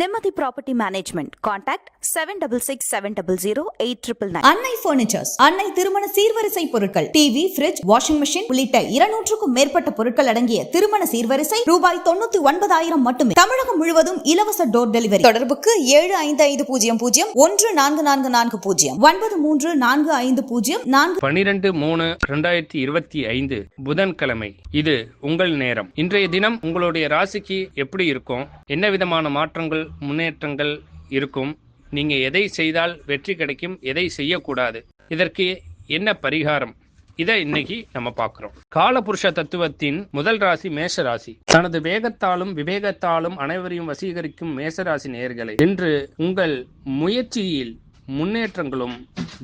Nimmathi property management contact seven double six seven double zero eight triple nine Annai furnitures Annai திருமண சீர்வரிசை பொருட்கள் TV fridge washing machine உள்ளிட்ட இருநூற்றுக்கும் மேற்பட்ட பொருட்கள் அடங்கிய திருமண சீர்வரிசை ரூபாய் தொண்ணூத்தி ஒன்பதாயிரம் மட்டுமே. தமிழகம் முழுவதும் இலவச டோர் டெலிவரி தொடர்புக்கு ஏழு ஐந்து ஐந்து பூஜ்ஜியம் பூஜ்ஜியம் ஒன்று நான்கு நான்கு நான்கு பூஜ்ஜியம். ஒன்பது மூன்று நான்கு ஐந்து பூஜ்ஜியம் நான்கு. பனிரெண்டு மூணு ரெண்டாயிரத்தி இருபத்தி ஐந்து புதன்கிழமை. இது உங்கள் நேரம். இன்றைய தினம் உங்களுடைய ராசிக்கு எப்படி இருக்கும்? என்ன விதமான மாற்றங்கள் முன்னேற்றங்கள் இருக்கும். நீங்கள் எதை செய்தால் வெற்றி கிடைக்கும் எதை செய்யக்கூடாது? இதற்கு என்ன பரிகாரம்? இதை இன்னைக்கு நம்ம பார்க்கிறோம். காலபுருஷ தத்துவத்தின் முதல் ராசி மேஷ ராசி தனது வேகத்தாலும் விவேகத்தாலும் அனைவரையும் வசீகரிக்கும் மேசராசி நேர்களை இன்று உங்கள் முயற்சியில் முன்னேற்றங்களும்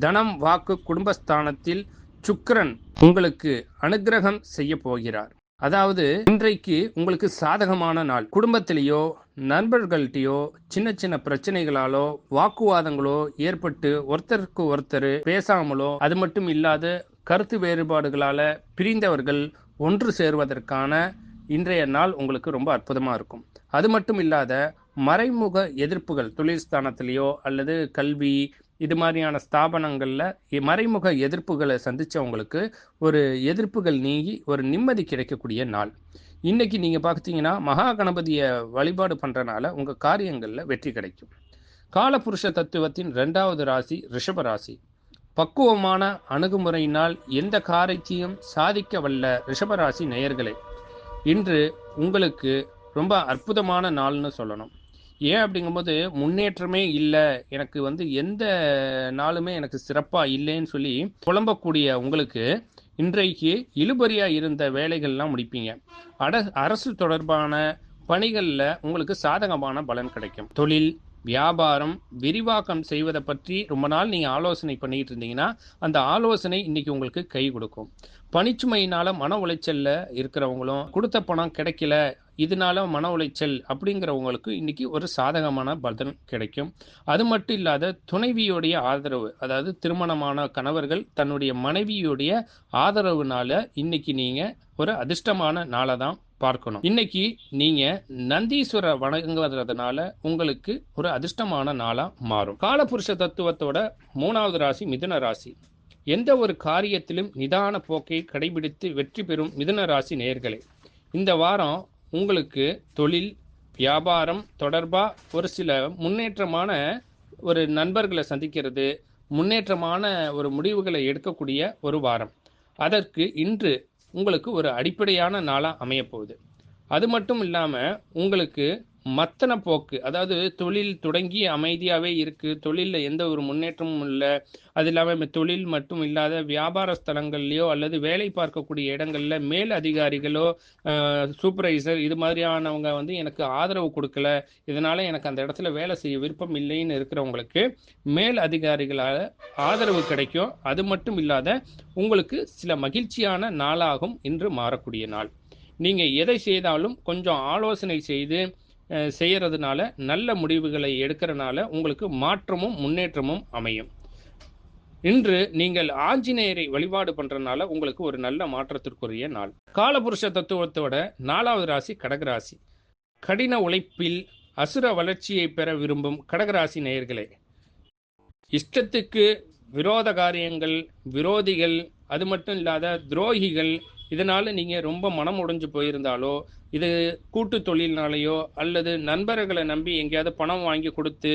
தனம் வாக்கு குடும்பஸ்தானத்தில் சுக்கரன் உங்களுக்கு அனுகிரகம் செய்ய போகிறார். அதாவது இன்றைக்கு உங்களுக்கு சாதகமான நாள். குடும்பத்திலேயோ நண்பர்கள்ட்டையோ சின்ன சின்ன பிரச்சனைகளாலோ வாக்குவாதங்களோ ஏற்பட்டு ஒருத்தருக்கு ஒருத்தர் பேசாமலோ அது மட்டும் இல்லாத கருத்து வேறுபாடுகளால பிரிந்தவர்கள் ஒன்று சேர்வதற்கான இன்றைய நாள் உங்களுக்கு ரொம்ப அற்புதமாக இருக்கும். அது மட்டும் இல்லாத மறைமுக எதிர்ப்புகள் தொழில் ஸ்தானத்திலேயோ அல்லது கல்வி இது மாதிரியான ஸ்தாபனங்களில் மறைமுக எதிர்ப்புகளை சந்தித்தவங்களுக்கு ஒரு எதிர்ப்புகள் நீங்கி ஒரு நிம்மதி கிடைக்கக்கூடிய நாள். இன்னைக்கு நீங்க பார்த்தீங்கன்னா மகா கணபதியை வழிபாடு பண்றனால உங்க காரியங்கள்ல வெற்றி கிடைக்கும். காலபுருஷ தத்துவத்தின் ரெண்டாவது ராசி ரிஷப ராசி. பக்குவமான அணுகுமுறையினால் எந்த காரியத்தையும் சாதிக்க வல்ல ரிஷபராசி நேயர்களே இன்று உங்களுக்கு ரொம்ப அற்புதமான நாள்னு சொல்லணும். ஏன் அப்படிங்கும்போது முன்னேற்றமே இல்லை எனக்கு வந்து எந்த நாளுமே எனக்கு சிறப்பாக இல்லைன்னு சொல்லி புலம்பக்கூடிய உங்களுக்கு இன்றைக்கு இழுபறியா இருந்த வேலைகள்லாம் முடிப்பீங்க. அட அரசு தொடர்பான பணிகளில் உங்களுக்கு சாதகமான பலன் கிடைக்கும். தொழில் வியாபாரம் விரிவாக்கம் செய்வதை பற்றி ரொம்ப நாள் நீங்கள் ஆலோசனை பண்ணிட்டு இருந்தீங்கன்னா அந்த ஆலோசனை இன்னைக்கு உங்களுக்கு கை கொடுக்கும். பணிச்சுமையினால மன உளைச்சல்ல இருக்கிறவங்களும் கொடுத்த பணம் கிடைக்கல இதனால மன உளைச்சல் அப்படிங்கிறவங்களுக்கு இன்றைக்கி ஒரு சாதகமான பலன் கிடைக்கும். அது மட்டும் இல்லாத துணைவியுடைய ஆதரவு அதாவது திருமணமான கணவர்கள் தன்னுடைய மனைவியுடைய ஆதரவுனால இன்னைக்கு நீங்கள் ஒரு அதிர்ஷ்டமான நாளை தான் பார்க்கணும். இன்னைக்கு நீங்க நந்தீஸ்வரர் வணங்குவதனால உங்களுக்கு ஒரு அதிர்ஷ்டமான நாளா மாறும். காலபுருஷ தத்துவத்தோட மூணாவது ராசி மிதுன ராசி. எந்த ஒரு காரியத்திலும் நிதான போக்கை கடைபிடித்து வெற்றி பெறும் மிதுன ராசி நேர்களே இந்த வாரம் உங்களுக்கு தொழில் வியாபாரம் தொடர்பாக ஒரு சில முன்னேற்றமான ஒரு நண்பர்களை சந்திக்கிறது முன்னேற்றமான ஒரு முடிவுகளை எடுக்கக்கூடிய ஒரு வாரம். அதற்கு இன்று உங்களுக்கு ஒரு அடிப்படையான நாளாக அமையப் போகுது அது மட்டும் இல்லாமல் உங்களுக்கு மத்தன போக்கு. அதாவது தொழில் தொடங்கி அமைதியாகவே இருக்குது தொழிலில் எந்த ஒரு முன்னேற்றமும் இல்லை. அது இல்லாமல் தொழில் மட்டும் இல்லாத வியாபார ஸ்தலங்கள்லையோ அல்லது வேலை பார்க்கக்கூடிய இடங்கள்ல மேல் அதிகாரிகளோ சூப்பர்வைசர் இது மாதிரியானவங்க வந்து எனக்கு ஆதரவு கொடுக்கல. இதனால எனக்கு அந்த இடத்துல வேலை செய்ய விருப்பம் இல்லைன்னு இருக்கிறவங்களுக்கு மேல் அதிகாரிகளால் ஆதரவு கிடைக்கும். அது மட்டும் இல்லாத உங்களுக்கு சில மகிழ்ச்சியான நாளாகும் இன்று மாறக்கூடிய நாள். நீங்கள் எதை செய்தாலும் கொஞ்சம் ஆலோசனை செய்து செய்கிறதுனால நல்ல முடிவுகளை எடுக்கிறனால உங்களுக்கு மாற்றமும் முன்னேற்றமும் அமையும். இன்று நீங்கள் ஆஞ்சநேயரை வழிபாடு பண்றதுனால உங்களுக்கு ஒரு நல்ல மாற்றத்திற்குரிய நாள். காலபுருஷ தத்துவத்தோட நாலாவது ராசி கடகராசி கடின உழைப்பில் அசுர வளர்ச்சியை பெற விரும்பும் கடகராசி நேயர்களே. இஷ்டத்துக்கு விரோத காரியங்கள் விரோதிகள் அது மட்டும் இல்லாத துரோகிகள் இதனால நீங்க ரொம்ப மனம் உடைஞ்சு போயிருந்தாலோ இது கூட்டு தொழில்னாலேயோ அல்லது நண்பர்களை நம்பி எங்கேயாவது பணம் வாங்கி கொடுத்து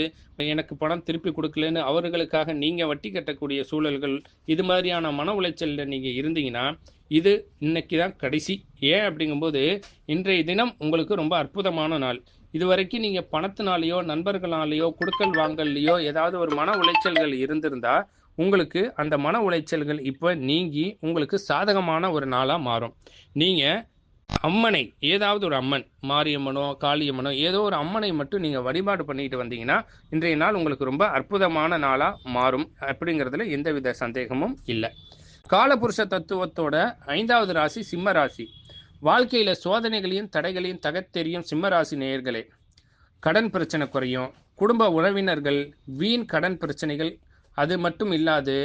எனக்கு பணம் திருப்பி கொடுக்கலன்னு அவர்களுக்காக நீங்க வட்டி கட்டக்கூடிய சூழல்கள் இது மாதிரியான மன உளைச்சல்ல நீங்க இருந்தீங்கன்னா இது இன்னைக்கு தான் கடைசி. ஏன் அப்படிங்கும்போது இன்றைய தினம் உங்களுக்கு ரொம்ப அற்புதமான நாள். இதுவரைக்கும் நீங்க பணத்தினாலேயோ நண்பர்களாலேயோ கொடுக்கல் வாங்கல்லையோ ஏதாவது ஒரு மன உளைச்சல்கள் இருந்திருந்தா உங்களுக்கு அந்த மன உளைச்சல்கள் இப்போ நீங்கி உங்களுக்கு சாதகமான ஒரு நாளாக மாறும். நீங்கள் அம்மனை ஏதாவது ஒரு அம்மன் மாரியம்மனோ காளியம்மனோ ஏதோ ஒரு அம்மனை மட்டும் நீங்கள் வழிபாடு பண்ணிட்டு வந்தீங்கன்னா இன்றைய நாள் உங்களுக்கு ரொம்ப அற்புதமான நாளாக மாறும் அப்படிங்கிறதுல எந்தவித சந்தேகமும் இல்லை. காலபுருஷ தத்துவத்தோட ஐந்தாவது ராசி சிம்ம ராசி. வாழ்க்கையில் சோதனைகளையும் தடைகளையும் தகத்தெறியும் சிம்ம ராசி நேயர்களே. கடன் பிரச்சனை குறையும். குடும்ப உறவினர்கள் வீண் கடன் பிரச்சனைகள் அது மட்டும் இல்லாது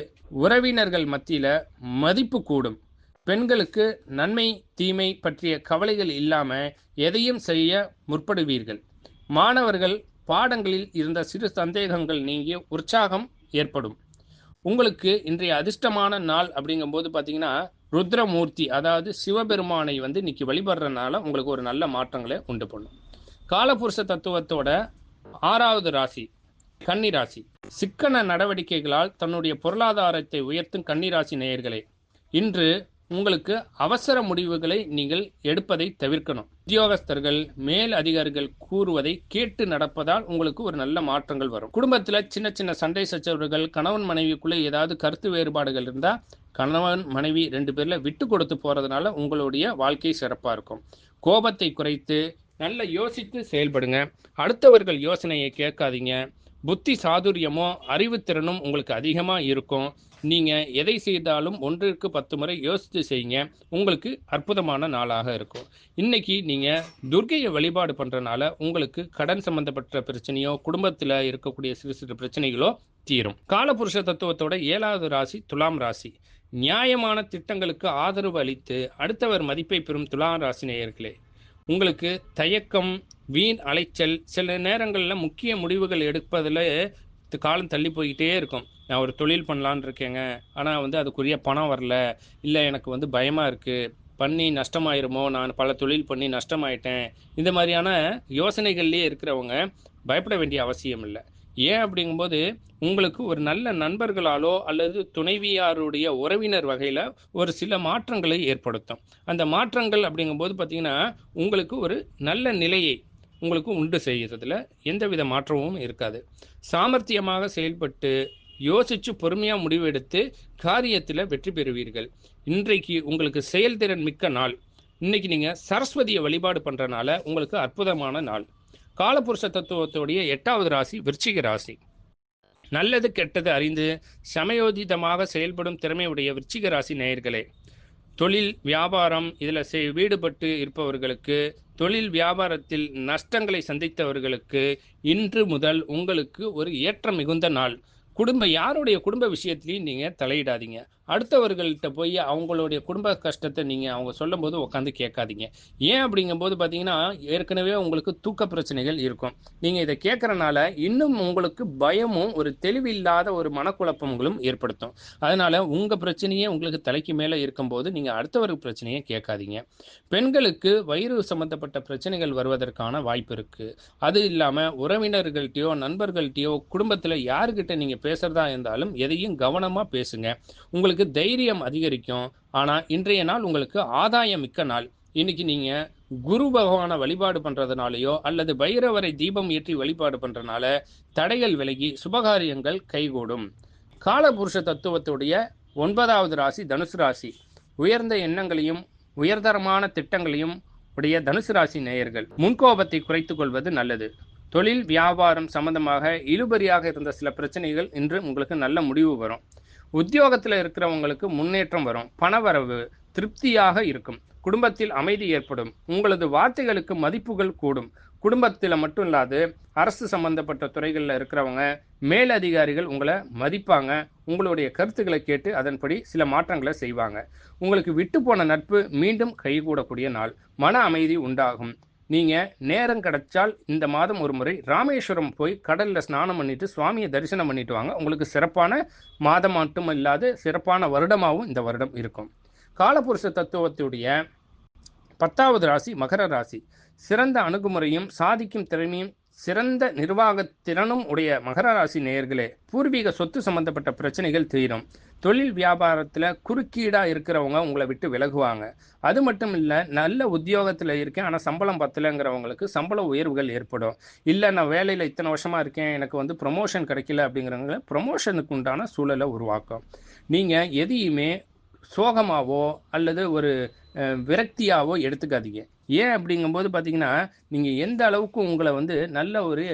உறவினர்கள் மத்தியில் மதிப்பு கூடும். பெண்களுக்கு நன்மை தீமை பற்றிய கவலைகள் இல்லாமல் எதையும் செய்ய முற்படுவீர்கள். மாணவர்கள் பாடங்களில் இருந்த சிறு சந்தேகங்கள் நீங்கி உற்சாகம் ஏற்படும். உங்களுக்கு இன்றைய அதிர்ஷ்டமான நாள் அப்படிங்கும்போது பார்த்தீங்கன்னா ருத்ரமூர்த்தி அதாவது சிவபெருமானை வந்து இன்னைக்கு வழிபடுறதுனால உங்களுக்கு ஒரு நல்ல மாற்றங்களை உண்டு பண்ணும். காலபுருஷ தத்துவத்தோட ஆறாவது ராசி. கன்னிராசி. சிக்கன நடவடிக்கைகளால் தன்னுடைய பொருளாதாரத்தை உயர்த்தும் கன்னிராசி நேயர்களே இன்று உங்களுக்கு அவசர முடிவுகளை நீங்கள் எடுப்பதை தவிர்க்கணும். உத்தியோகஸ்தர்கள் மேல் அதிகாரிகள் கூறுவதை கேட்டு நடப்பதால் உங்களுக்கு ஒரு நல்ல மாற்றங்கள் வரும். குடும்பத்தில் சின்ன சின்ன சண்டை சச்சரவுகள் கணவன் மனைவிக்குள்ளே ஏதாவது கருத்து வேறுபாடுகள் இருந்தால் கணவன் மனைவி ரெண்டு பேரில் விட்டு கொடுத்து போகிறதுனால உங்களுடைய வாழ்க்கை சிறப்பாக இருக்கும். கோபத்தை குறைத்து நல்ல யோசித்து செயல்படுங்க. அடுத்தவர்கள் யோசனையை கேட்காதீங்க. புத்தி சாதுரியமோ அறிவுத்திறனும் உங்களுக்கு அதிகமாக இருக்கும். நீங்கள் எதை செய்தாலும் ஒன்றிற்கு பத்து முறை யோசித்து செய்யுங்க. உங்களுக்கு அற்புதமான நாளாக இருக்கும். இன்னைக்கு நீங்கள் துர்க்கையை வழிபாடு பண்ணுறனால உங்களுக்கு கடன் சம்பந்தப்பட்ட பிரச்சனையோ குடும்பத்தில் இருக்கக்கூடிய சிறு சிறு பிரச்சனைகளோ தீரும். காலபுருஷ தத்துவத்தோட ஏழாவது ராசி துலாம் ராசி. நியாயமான திட்டங்களுக்கு ஆதரவு அளித்து அடுத்தவர் மதிப்பை பெறும் துலாம் ராசி நேயர்களே உங்களுக்கு தயக்கம் வீண் அலைச்சல் சில நேரங்களில் முக்கிய முடிவுகள் எடுப்பதில் காலம் தள்ளி போய்கிட்டே இருக்கும். நான் ஒரு தொழில் பண்ணலான்னு இருக்கேங்க. ஆனால் வந்து அதுக்குரிய பணம் வரல. இல்லை எனக்கு வந்து பயமாக இருக்குது பண்ணி நஷ்டமாயிருமோ? நான் பல தொழில் பண்ணி நஷ்டமாயிட்டேன். இந்த மாதிரியான யோசனைகள்லேயே இருக்கிறவங்க பயப்பட வேண்டிய அவசியம் இல்லை. ஏன் அப்படிங்கும்போது உங்களுக்கு ஒரு நல்ல நண்பர்களாலோ அல்லது துணைவியாருடைய உறவினர் வகையில் ஒரு சில மாற்றங்களை ஏற்படுத்தும். அந்த மாற்றங்கள் அப்படிங்கும்போது பார்த்தீங்கன்னா உங்களுக்கு ஒரு நல்ல நிலையை உங்களுக்கு உண்டு செய்கிறதுல எந்தவித மாற்றமும் இருக்காது. சாமர்த்தியமாக செயல்பட்டு யோசித்து பொறுமையாக முடிவெடுத்து காரியத்தில் வெற்றி பெறுவீர்கள். இன்றைக்கு உங்களுக்கு செயல்திறன் மிக்க நாள். இன்னைக்கு நீங்கள் சரஸ்வதியை வழிபாடு பண்ணுறனால உங்களுக்கு அற்புதமான நாள். காலபுருஷ தத்துவத்துடைய எட்டாவது ராசி விருச்சிக ராசி. நல்லது கெட்டது அறிந்து சமயோதிதமாக செயல்படும் திறமையுடைய விருச்சிக ராசி நேயர்களே தொழில் வியாபாரம் இதில் ஈடுபட்டு இருப்பவர்களுக்கு தொழில் வியாபாரத்தில் நஷ்டங்களை சந்தித்தவர்களுக்கு இன்று முதல் உங்களுக்கு ஒரு ஏற்றம் மிகுந்த நாள். குடும்ப யாருடைய குடும்ப விஷயத்திலையும் நீங்கள் தலையிடாதீங்க. அடுத்தவர்கள்ட்ட போய் அவங்களுடைய குடும்ப கஷ்டத்தை நீங்கள் அவங்க சொல்லும்போது உட்காந்து கேட்காதீங்க. ஏன் அப்படிங்கும்போது பார்த்தீங்கன்னா ஏற்கனவே உங்களுக்கு தூக்க பிரச்சனைகள் இருக்கும். நீங்கள் இதை கேட்குறனால இன்னும் உங்களுக்கு பயமும் ஒரு தெளிவில்லாத ஒரு மனக்குழப்பங்களும் ஏற்படுத்தும். அதனால உங்கள் பிரச்சனையே உங்களுக்கு தலைக்கு மேலே இருக்கும்போது நீங்கள் அடுத்தவர்கள் பிரச்சனையை கேட்காதீங்க. பெண்களுக்கு வயிறு சம்பந்தப்பட்ட பிரச்சனைகள் வருவதற்கான வாய்ப்பு இருக்குது அது இல்லாமல் உறவினர்கள்ட்டையோ நண்பர்கள்ட்டையோ குடும்பத்தில் யாருக்கிட்ட நீங்கள் பேசுகிறதா இருந்தாலும் எதையும் கவனமாக பேசுங்க. உங்களுக்கு தைரியம் அதிகரிக்கும். ஆனால் இன்றைய நாள் உங்களுக்கு ஆதாயம் மிக்க நாள். இன்னைக்கு நீங்கள் குரு பகவானை வழிபாடு பண்ணுறதுனாலையோ அல்லது பைரவரை தீபம் ஏற்றி வழிபாடு பண்ணுறனால தடைகள் விலகி சுபகாரியங்கள் கைகூடும். காலபுருஷ தத்துவத்துடைய ஒன்பதாவது ராசி தனுசு ராசி. உயர்ந்த எண்ணங்களையும் உயர்தரமான திட்டங்களையும் உடைய தனுசு ராசி நேயர்கள். முன்கோபத்தை குறைத்து கொள்வது நல்லது. தொழில் வியாபாரம் சம்பந்தமாக இழுபறியாக இருந்த சில பிரச்சனைகள் இன்று உங்களுக்கு நல்ல முடிவு வரும். உத்தியோகத்தில் இருக்கிறவங்களுக்கு முன்னேற்றம் வரும். பணவரவு திருப்தியாக இருக்கும். குடும்பத்தில் அமைதி ஏற்படும். உங்களது வார்த்தைகளுக்கு மதிப்புகள் கூடும். குடும்பத்தில் மட்டும் இல்லாது அரசு சம்பந்தப்பட்ட துறைகளில் இருக்கிறவங்க மேலதிகாரிகள் உங்களை மதிப்பாங்க. உங்களுடைய கருத்துக்களை கேட்டு அதன்படி சில மாற்றங்களை செய்வாங்க. உங்களுக்கு விட்டு போன நட்பு மீண்டும் கைகூடக்கூடிய நாள். மன அமைதி உண்டாகும். நீங்கள் நேரம் கிடைச்சால் இந்த மாதம் ஒரு முறை ராமேஸ்வரம் போய் கடலில் ஸ்நானம் பண்ணிட்டு சுவாமியை தரிசனம் பண்ணிட்டு வாங்க. உங்களுக்கு சிறப்பான மாதம் மட்டும் இல்லாது சிறப்பான வருடமாகவும் இந்த வருடம் இருக்கும். காலபுருஷ தத்துவத்துடைய பத்தாவது ராசி மகர ராசி. சிறந்த அணுகுமுறையும் சாதிக்கும் திறமையும் சிறந்த நிர்வாகத் திறனும் உடைய மகர ராசி நேயர்களே பூர்வீக சொத்து சம்பந்தப்பட்ட பிரச்சனைகள் தீரும். தொழில் வியாபாரத்தில் குறுக்கீடாக இருக்கிறவங்க உங்களை விட்டு விலகுவாங்க. அது மட்டும் இல்லை நல்ல உத்தியோகத்தில் இருக்கேன் ஆனால் சம்பளம் பத்தலைங்கிறவங்களுக்கு சம்பள உயர்வுகள் ஏற்படும். இல்லை நான் வேலையில் இத்தனை வருஷமாக இருக்கேன் எனக்கு வந்து ப்ரொமோஷன் கிடைக்கல அப்படிங்கிறவங்க ப்ரொமோஷனுக்கு உண்டான சூழலை உருவாக்கும். நீங்கள் எதையுமே சோகமாவோ அல்லது ஒரு விரக்தியாகவோ விரக்தியாவோ எடுத்துக்காதீங்க. ஏன் அப்படிங்கும்போது பார்த்தீங்கன்னா நீங்கள் எந்த அளவுக்கு உங்களை வந்து நல்ல ஒரு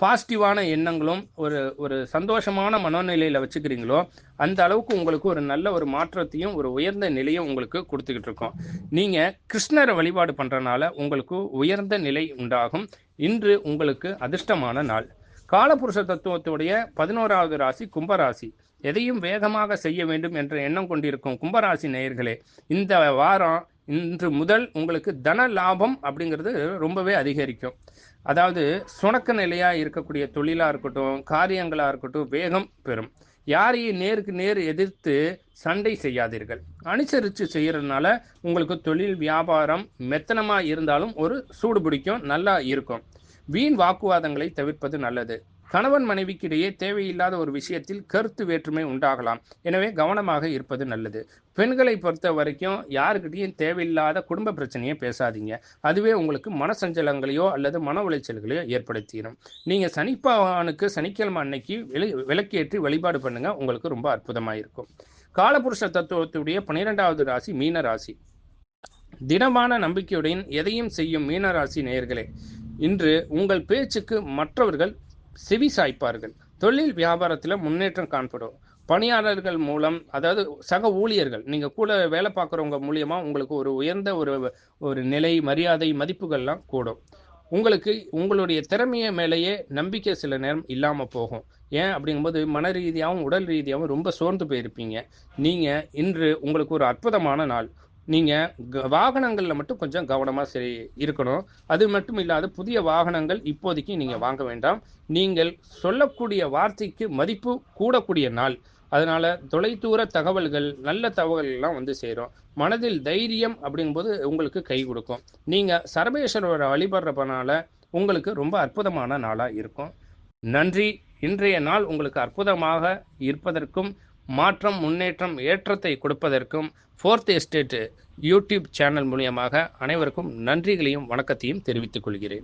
பாசிட்டிவான எண்ணங்களும் ஒரு ஒரு சந்தோஷமான மனநிலையில் வச்சுக்கிறீங்களோ அந்த அளவுக்கு உங்களுக்கு ஒரு நல்ல ஒரு மாற்றத்தையும் ஒரு உயர்ந்த நிலையும் உங்களுக்கு கொடுத்துக்கிட்டு இருக்கோம். நீங்கள் கிருஷ்ணரை வழிபாடு பண்ணுறனால உங்களுக்கு உயர்ந்த நிலை உண்டாகும். இன்று உங்களுக்கு அதிர்ஷ்டமான நாள். காலபுருஷ தத்துவத்துடைய பதினோராவது ராசி கும்பராசி. எதையும் வேகமாக செய்ய வேண்டும் என்ற எண்ணம் கொண்டிருக்கும் கும்பராசி நேயர்களே இந்த வாரம் இன்று முதல் உங்களுக்கு தன லாபம் அப்படிங்கிறது ரொம்பவே அதிகரிக்கும். அதாவது சுணக்க நிலையாக இருக்கக்கூடிய தொழிலாக இருக்கட்டும் காரியங்களாக இருக்கட்டும் வேகம் பெறும். யாரையும் நேருக்கு நேர் எதிர்த்து சண்டை செய்யாதீர்கள். அனுசரித்து செய்கிறதுனால உங்களுக்கு தொழில் வியாபாரம் மெத்தனமாக இருந்தாலும் ஒரு சூடு பிடிக்கும் நல்லா இருக்கும். வீண் வாக்குவாதங்களை தவிர்ப்பது நல்லது. கணவன் மனைவிக்கிடையே தேவையில்லாத ஒரு விஷயத்தில் கருத்து வேற்றுமை உண்டாகலாம். எனவே கவனமாக இருப்பது நல்லது. பெண்களை பொறுத்த வரைக்கும் யாருக்கிட்டையும் தேவையில்லாத குடும்ப பிரச்சனையை பேசாதீங்க. அதுவே உங்களுக்கு மனசஞ்சலங்களையோ அல்லது மன உளைச்சல்களையோ ஏற்படுத்திடும் நீங்கள் சனிப்பகவானுக்கு சனிக்கிழமை அன்னைக்கு விலை விளக்கேற்றி வழிபாடு பண்ணுங்க. உங்களுக்கு ரொம்ப அற்புதமாக இருக்கும். காலபுருஷ தத்துவத்துடைய பன்னிரெண்டாவது ராசி மீன ராசி. திடமான நம்பிக்கையுடன் எதையும் செய்யும் மீனராசி நேயர்களே இன்று உங்கள் பேச்சுக்கு மற்றவர்கள் செவி சாய்ப்பார்கள். தொழில் வியாபாரத்தில் முன்னேற்றம் காணப்படும் பணியாளர்கள் மூலம் அதாவது சக ஊழியர்கள் நீங்கள் கூட வேலை பார்க்குறவங்க மூலியமாக உங்களுக்கு ஒரு உயர்ந்த ஒரு ஒரு நிலை மரியாதை மதிப்புகள்லாம் கூடும். உங்களுக்கு உங்களுடைய திறமைய மேலேயே நம்பிக்கை சில நேரம் இல்லாமல் போகும். ஏன் அப்படிங்கும்போது மன ரீதியாகவும் உடல் ரீதியாகவும் ரொம்ப சோர்ந்து போயிருப்பீங்க. நீங்கள் இன்று உங்களுக்கு ஒரு அற்புதமான நாள். நீங்கள் வாகனங்களில் மட்டும் கொஞ்சம் கவனமாக சரி இருக்கணும். அது மட்டும் இல்லாத புதிய வாகனங்கள் இப்போதைக்கு நீங்கள் வாங்க வேண்டாம். நீங்கள் சொல்லக்கூடிய வார்த்தைக்கு மதிப்பு கூடக்கூடிய நாள். அதனால தொலைதூர தகவல்கள் நல்ல தகவல்கள்லாம் வந்து சேரும். மனதில் தைரியம் அப்படிங்கும்போது உங்களுக்கு கை கொடுக்கும். நீங்கள் சர்வேஸ்வரரை வழிபடுறப்பனால உங்களுக்கு ரொம்ப அற்புதமான நாளாக இருக்கும். நன்றி. இன்றைய நாள் உங்களுக்கு அற்புதமாக இருப்பதற்கும் மாற்றம் முன்னேற்றம் ஏற்றத்தை கொடுப்பதற்கும் ஃபோர்த் எஸ்டேட் யூடியூப் சேனல் மூலியமாக அனைவருக்கும் நன்றிகளையும் வணக்கத்தையும் தெரிவித்துக் கொள்கிறேன்.